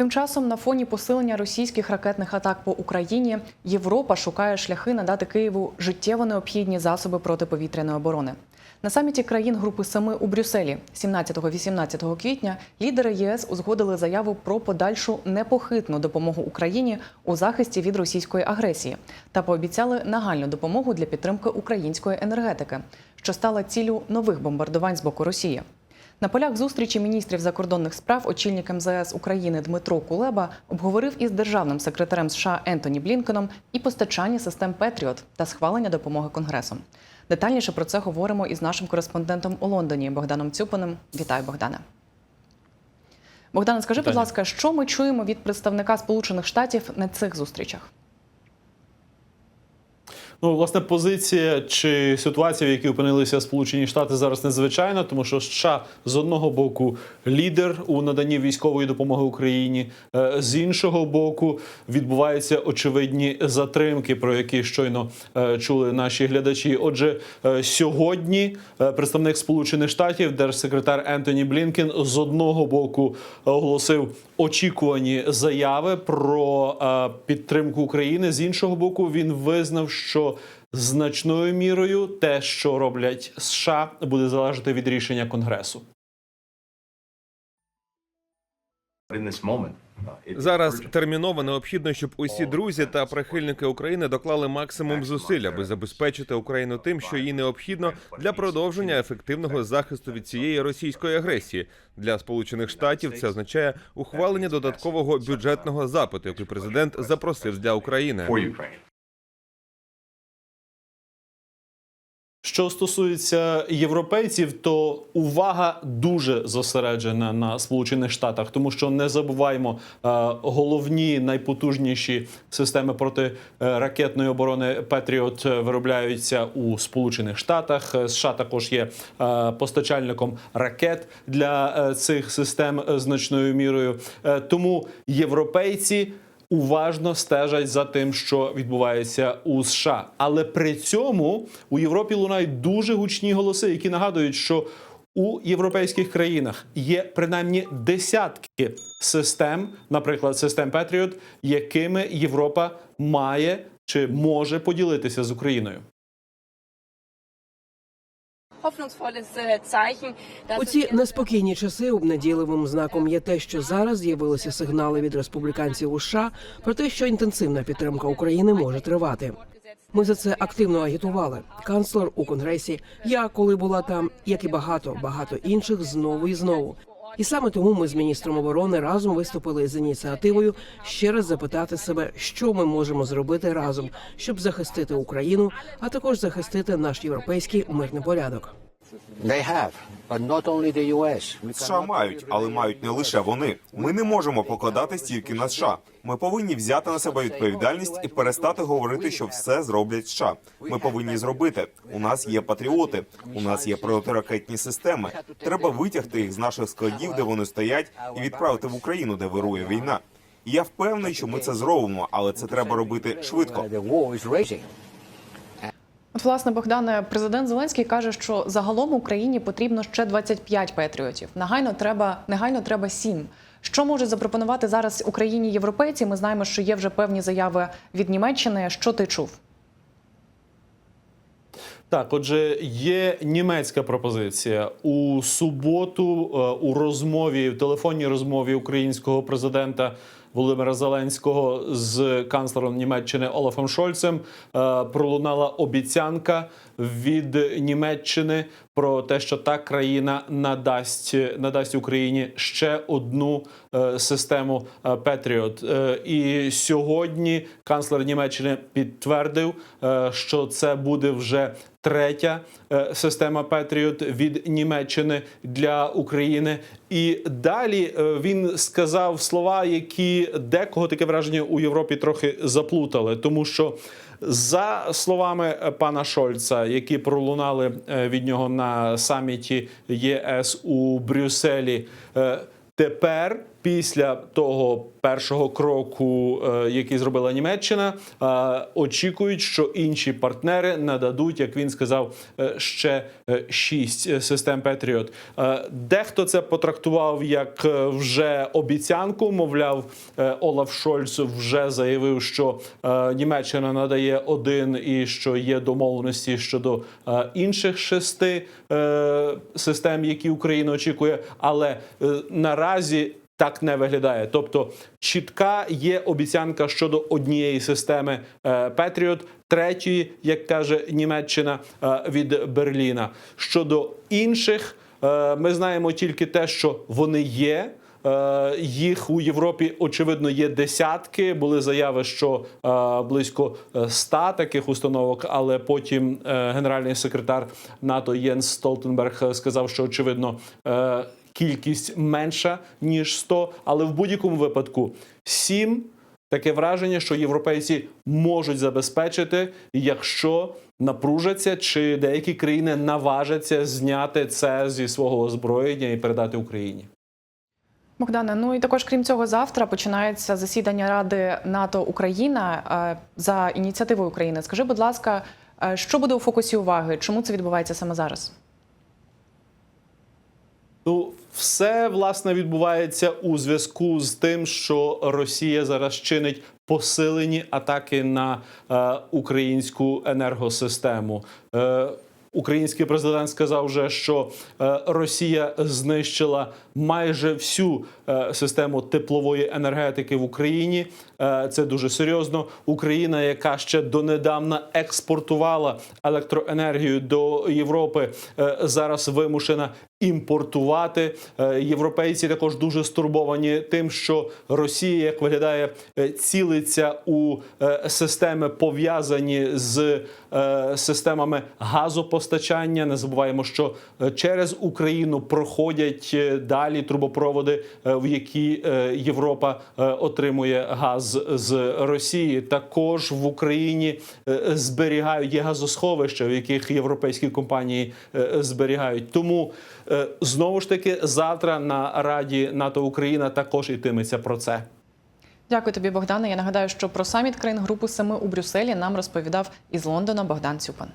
Тим часом на фоні посилення російських ракетних атак по Україні Європа шукає шляхи надати Києву життєво необхідні засоби протиповітряної оборони. На саміті країн Групи Семи у Брюсселі 17-18 квітня лідери ЄС узгодили заяву про подальшу непохитну допомогу Україні у захисті від російської агресії та пообіцяли нагальну допомогу для підтримки української енергетики, що стала ціллю нових бомбардувань з боку Росії. На полях зустрічі міністрів закордонних справ очільник МЗС України Дмитро Кулеба обговорив із державним секретарем США Ентоні Блінкеном і постачання систем Петріот та схвалення допомоги Конгресом. Детальніше про це говоримо із нашим кореспондентом у Лондоні Богданом Цюпиним. Вітаю, Богдане. Богдане, скажи, будь ласка, що ми чуємо від представника Сполучених Штатів на цих зустрічах? Ну, власне, позиція чи ситуація, в якій опинилися Сполучені Штати зараз незвичайна, тому що США з одного боку лідер у наданні військової допомоги Україні, е, з іншого боку відбуваються очевидні затримки, про які щойно е, чули наші глядачі. Отже, е, сьогодні представник Сполучених Штатів, держсекретар Ентоні Блінкен, з одного боку оголосив очікувані заяви про підтримку України. З іншого боку, він визнав, що значною мірою те, що роблять США, буде залежати від рішення Конгресу. Зараз терміново необхідно, щоб усі друзі та прихильники України доклали максимум зусиль, аби забезпечити Україну тим, що їй необхідно для продовження ефективного захисту від цієї російської агресії. Для сполучених штатів це означає ухвалення додаткового бюджетного запиту, який президент запросив для України. Що стосується європейців, то увага дуже зосереджена на Сполучених Штатах, тому що не забуваємо е, головні найпотужніші системи протиракетної оборони Петріот виробляються у Сполучених Штатах. Е, США також є е, постачальником ракет для е, цих систем е, значною мірою. Е, тому європейці уважно стежать за тим, що відбувається у США. Але при цьому у Європі лунають дуже гучні голоси, які нагадують, що у європейських країнах є принаймні десятки систем, наприклад, систем Петріот, якими Європа має чи може поділитися з Україною. У ці неспокійні часи обнадійливим знаком є те, що зараз з'явилися сигнали від республіканців у США про те, що інтенсивна підтримка України може тривати. Ми за це активно агітували. Канцлер у конгресі, я коли була там, як і багато багато інших, знову і знову. І саме тому ми з міністром оборони разом виступили з ініціативою ще раз запитати себе, що ми можемо зробити разом, щоб захистити Україну, а також захистити наш європейський мирний порядок. США мають, але мають не лише вони. Ми не можемо покладатись тільки на США. Ми повинні взяти на себе відповідальність і перестати говорити, що все зроблять США. Ми повинні зробити. У нас є патріоти, у нас є протиракетні системи. Треба витягти їх з наших складів, де вони стоять, і відправити в Україну, де вирує війна. І я впевнений, що ми це зробимо, але це треба робити швидко. От, власне, Богдане, президент Зеленський каже, що загалом Україні потрібно ще 25 патріотів. Негайно треба, негайно треба 7. Що можуть запропонувати зараз Україні європейці? Ми знаємо, що є вже певні заяви від Німеччини. Що ти чув? Так, отже, є німецька пропозиція у суботу е, у розмові, в телефонній розмові українського президента Володимира Зеленського з канцлером Німеччини Олафом Шольцем. Е, пролунала обіцянка від Німеччини про те, що та країна надасть надасть Україні ще одну е, систему е, Петріот. Е, і сьогодні канцлер Німеччини підтвердив, що це буде вже третя система Петріот від Німеччини для України. І далі він сказав слова, які декого таке враження у Європі трохи заплутали, тому що. За словами е, пана Шольца, які пролунали е, від нього на саміті ЄС у Брюсселі, е, тепер Після того першого кроку, е, який зробила Німеччина, е, очікують, що інші партнери нададуть, як він сказав, е, ще шість систем Петріот. Дехто це потрактував як вже обіцянку. Мовляв, Олаф Шольц вже заявив, що Німеччина надає один і що є домовленості щодо інших шести систем, які Україна очікує. Але наразі так не виглядає. Тобто чітка є обіцянка щодо однієї системи е, Петріот, третьої, як каже Німеччина, е, від Берліна. Щодо інших, е, ми знаємо тільки те, що вони є. Їх у Європі очевидно є десятки. Були заяви, що близько ста таких установок. Але потім генеральний секретар НАТО Єнс Столтенберг сказав, що очевидно кількість менша ніж 100, але в будь-якому випадку 7 таке враження, що європейці можуть забезпечити, якщо напружаться, чи деякі країни наважаться зняти це зі свого озброєння і передати Україні. Богдане, ну і також крім цього, завтра починається засідання Ради НАТО Україна е, за ініціативою України. Скажи, будь ласка, е, що буде у фокусі уваги? Чому це відбувається саме зараз? Ну, все власне відбувається у зв'язку з тим, що Росія зараз чинить посилені атаки на е, українську енергосистему. Е, Український президент сказав вже, що е, Росія знищила майже всю е, систему теплової енергетики в Україні. Е, Це дуже серйозно. Україна, яка ще донедавна експортувала електроенергію до Європи, зараз вимушена імпортувати. Е, Європейці також дуже стурбовані тим, що Росія, як виглядає, е, цілиться у е, системи пов'язані з системами газопостачання. Не забуваємо, що через Україну проходять далі трубопроводи, в які Європа отримує газ з Росії. Також в Україні зберігають є газосховища, в яких європейські компанії зберігають. Тому знову ж таки завтра на Раді НАТО Україна також йтиметься про це. Дякую тобі, Богдане. Я нагадаю, що про саміт країн Групи Семи у Брюсселі нам розповідав із Лондона Богдан Цюпан.